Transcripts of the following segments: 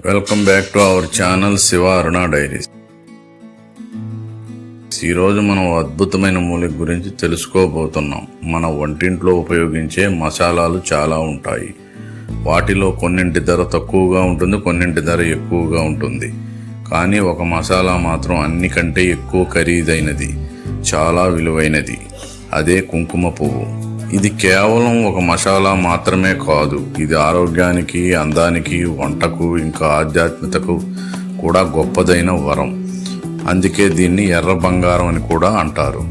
Welcome back to our channel Shiva Aruna diaries ఈరోజు మనం అద్భుతమైన మూలిక గురించి తెలుసుకోబోతున్నాం. మన వంటింట్లో ఉపయోగించే మసాలాలు చాలా ఉంటాయి. వాటిలో కొన్నింటి ధర తక్కువగా ఉంటుంది కొన్నింటి ధర ఎక్కువగా ఉంటుంది. కానీ ఒక మసాలా మాత్రం అన్నికంటే ఎక్కువ ఖరీదైనది చాలా విలువైనది. అదే కుంకుమ పువ్వు. ఇది కేవలం ఒక మసాలా మాత్రమే కాదు. ఇది ఆరోగ్యానికి అందానికి వంటకు ఇంకా ఆధ్యాత్మికతకు కూడా గొప్పదైన వరం. అందుకే దీన్ని ఎర్ర బంగారం అని కూడా అంటారు.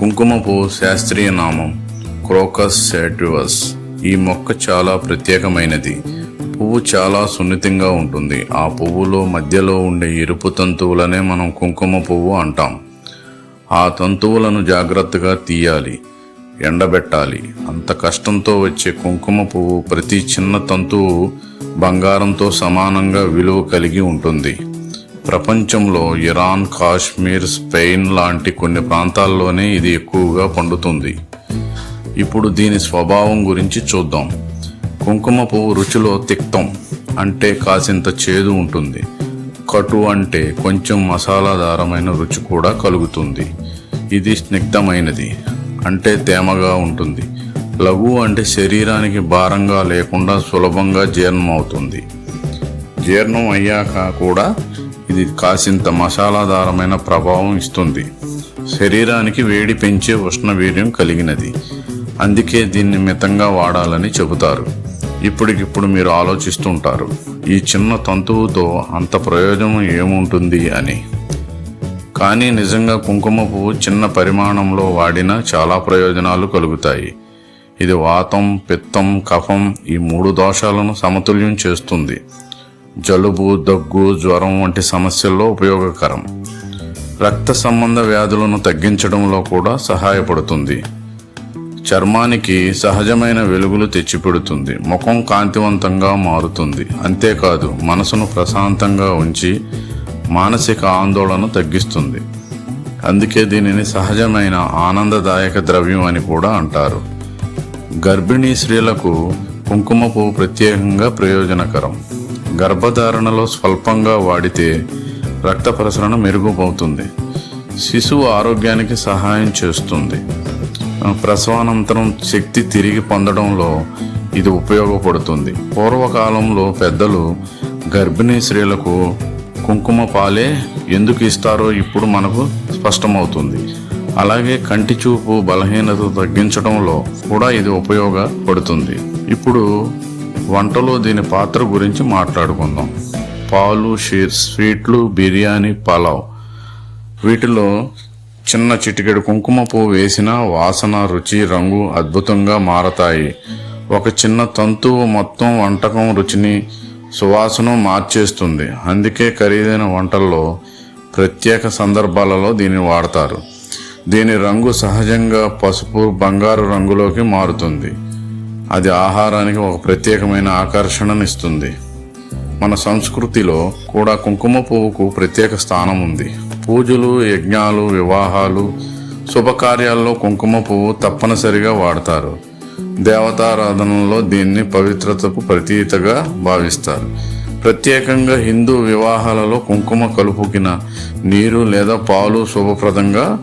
కుంకుమ పువ్వు శాస్త్రీయ నామం క్రోకస్ సాటివస్ ఈ మొక్క చాలా ప్రత్యేకమైనది. పువ్వు చాలా సున్నితంగా ఉంటుంది. ఆ పువ్వులో మధ్యలో ఉండే ఎరుపు తంతువులనే మనం కుంకుమ పువ్వు అంటాం. ఆ తంతువులను జాగ్రత్తగా తీయాలి. ఎండబెట్టాలి. అంత కష్టంతో వచ్చే కుంకుమ పువ్వు ప్రతి చిన్న తంతువు బంగారంతో సమానంగా విలువ కలిగి ఉంటుంది. ప్రపంచంలో ఇరాన్ కాశ్మీర్ స్పెయిన్ లాంటి కొన్ని ప్రాంతాల్లోనే ఇది ఎక్కువగా పండుతుంది. ఇప్పుడు దీని స్వభావం గురించి చూద్దాం. కుంకుమ పువ్వు రుచిలో తిక్తం అంటే కాసింత చేదు ఉంటుంది. కటు అంటే కొంచెం మసాలాదారమైన రుచి కూడా కలుగుతుంది. ఇది స్నిగ్ధమైనది. అంటే తేమగా ఉంటుంది. లఘు అంటే శరీరానికి భారంగా లేకుండా సులభంగా జీర్ణం అవుతుంది జీర్ణం అయ్యాక కూడా ఇది కాసింత మసాలాదారమైన ప్రభావం ఇస్తుంది. శరీరానికి వేడి పెంచే ఉష్ణవీర్యం కలిగినది. అందుకే దీన్ని మితంగా వాడాలని చెబుతారు. ఇప్పటికిప్పుడు మీరు ఆలోచిస్తుంటారు ఈ చిన్న తంతువుతో అంత ప్రయోజనం ఏముంటుంది అని. కానీ నిజంగా కుంకుమ పువ్వు చిన్న పరిమాణంలో వాడినా చాలా ప్రయోజనాలు కలుగుతాయి. ఇది వాతం పిత్తం కఫం ఈ మూడు దోషాలను సమతుల్యం చేస్తుంది. జలుబు దగ్గు జ్వరం వంటి సమస్యల్లో ఉపయోగకరం. రక్త సంబంధ వ్యాధులను తగ్గించడంలో కూడా సహాయపడుతుంది. చర్మానికి సహజమైన వెలుగులు తెచ్చిపెడుతుంది. ముఖం కాంతివంతంగా మారుతుంది. అంతేకాదు మనసును ప్రశాంతంగా ఉంచి మానసిక ఆందోళన తగ్గిస్తుంది. అందుకే దీనిని సహజమైన ఆనందదాయక ద్రవ్యం అని కూడా అంటారు. గర్భిణీ స్త్రీలకు కుంకుమ పువ్వు ప్రత్యేకంగా ప్రయోజనకరం. గర్భధారణలో స్వల్పంగా వాడితే రక్త ప్రసరణ మెరుగుపవుతుంది శిశువు ఆరోగ్యానికి సహాయం చేస్తుంది. ప్రసవానంతరం శక్తి తిరిగి పొందడంలో ఇది ఉపయోగపడుతుంది. పూర్వకాలంలో పెద్దలు గర్భిణీ స్త్రీలకు కుంకుమ పాలే ఎందుకు ఇస్తారో ఇప్పుడు మనకు స్పష్టమవుతుంది. అలాగే కంటి చూపు బలహీనత తగ్గించడంలో కూడా ఇది ఉపయోగపడుతుంది. ఇప్పుడు వంటలో దీని పాత్ర గురించి మాట్లాడుకుందాం. పాలు షీర్ స్వీట్లు బిర్యానీ పలావ్. వీటిలో చిన్న చిటికెడు కుంకుమ పువ్వు వేసిన వాసన రుచి రంగు అద్భుతంగా మారతాయి. ఒక చిన్న తంతువు మొత్తం వంటకం రుచిని సువాసన మార్చేస్తుంది. అందుకే ఖరీదైన వంటల్లో ప్రత్యేక సందర్భాలలో దీన్ని వాడతారు. దీని రంగు సహజంగా పసుపు బంగారు రంగులోకి మారుతుంది. అది ఆహారానికి ఒక ప్రత్యేకమైన ఆకర్షణనిస్తుంది మన సంస్కృతిలో కూడా కుంకుమ పువ్వుకు ప్రత్యేక స్థానం ఉంది. పూజలు యజ్ఞాలు వివాహాలు శుభకార్యాల్లో కుంకుమ పువ్వు తప్పనిసరిగా వాడతారు. దేవతారాధనలో దీన్ని పవిత్రతకు ప్రతీతగా భావిస్తారు. ప్రత్యేకంగా హిందూ వివాహాలలో కుంకుమ కలుపుకిన నీరు లేదా పాలు శుభప్రదంగా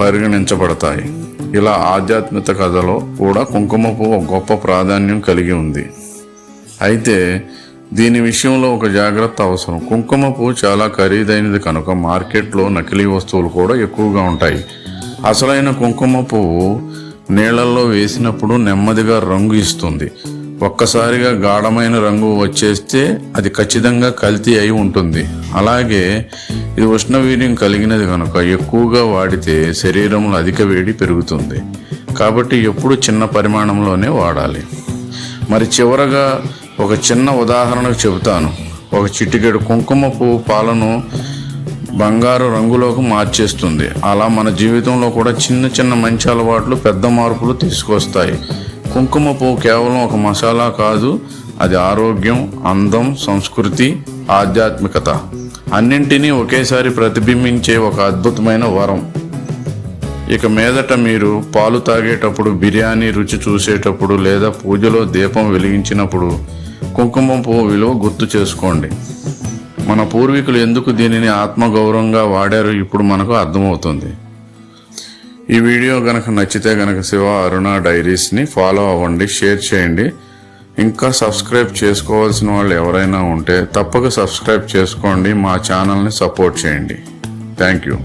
పరిగణించబడతాయి. ఇలా ఆధ్యాత్మిక కథలో కూడా కుంకుమ పువ్వు గొప్ప ప్రాధాన్యం కలిగి ఉంది. అయితే దీని విషయంలో ఒక జాగ్రత్త అవసరం. కుంకుమ పువ్వు చాలా ఖరీదైనది కనుక మార్కెట్లో నకిలీ వస్తువులు కూడా ఎక్కువగా ఉంటాయి. అసలైన కుంకుమ పువ్వు నీళ్ళలో వేసినప్పుడు నెమ్మదిగా రంగు ఇస్తుంది. ఒక్కసారిగా గాఢమైన రంగు వచ్చేస్తే అది ఖచ్చితంగా కల్తీ అయి ఉంటుంది. అలాగే ఇది ఉష్ణవీర్యం కలిగినది కనుక ఎక్కువగా వాడితే శరీరంలో అధిక వేడి పెరుగుతుంది. కాబట్టి ఎప్పుడు చిన్న పరిమాణంలోనే వాడాలి. మరి చివరగా ఒక చిన్న ఉదాహరణకు చెబుతాను. ఒక చిటికెడు కుంకుమ పువ్వు పాలను బంగారు రంగులోకి మార్చేస్తుంది. అలా మన జీవితంలో కూడా చిన్న చిన్న మంచి అలవాట్లు పెద్ద మార్పులు తీసుకొస్తాయి. కుంకుమ పువ్వు కేవలం ఒక మసాలా కాదు అది ఆరోగ్యం అందం సంస్కృతి ఆధ్యాత్మికత. అన్నింటినీ ఒకేసారి ప్రతిబింబించే ఒక అద్భుతమైన వరం. ఇక మీదట మీరు పాలు తాగేటప్పుడు బిర్యానీ రుచి చూసేటప్పుడు లేదా పూజలో దీపం వెలిగించినప్పుడు కుంకుమ పువ్వు విలువ గుర్తు చేసుకోండి. మన పూర్వీకులు ఎందుకు దీనిని ఆత్మగౌరవంగా వాడారు ఇప్పుడు మనకు అర్థమవుతుంది. ఈ వీడియో గనక నచ్చితే గనక శివ అరుణ డైరీస్ని ఫాలో అవ్వండి షేర్ చేయండి. ఇంకా సబ్స్క్రైబ్ చేసుకోవాల్సిన వాళ్ళు ఎవరైనా ఉంటే తప్పక సబ్స్క్రైబ్ చేసుకోండి మా ఛానల్ని సపోర్ట్ చేయండి. Thank you.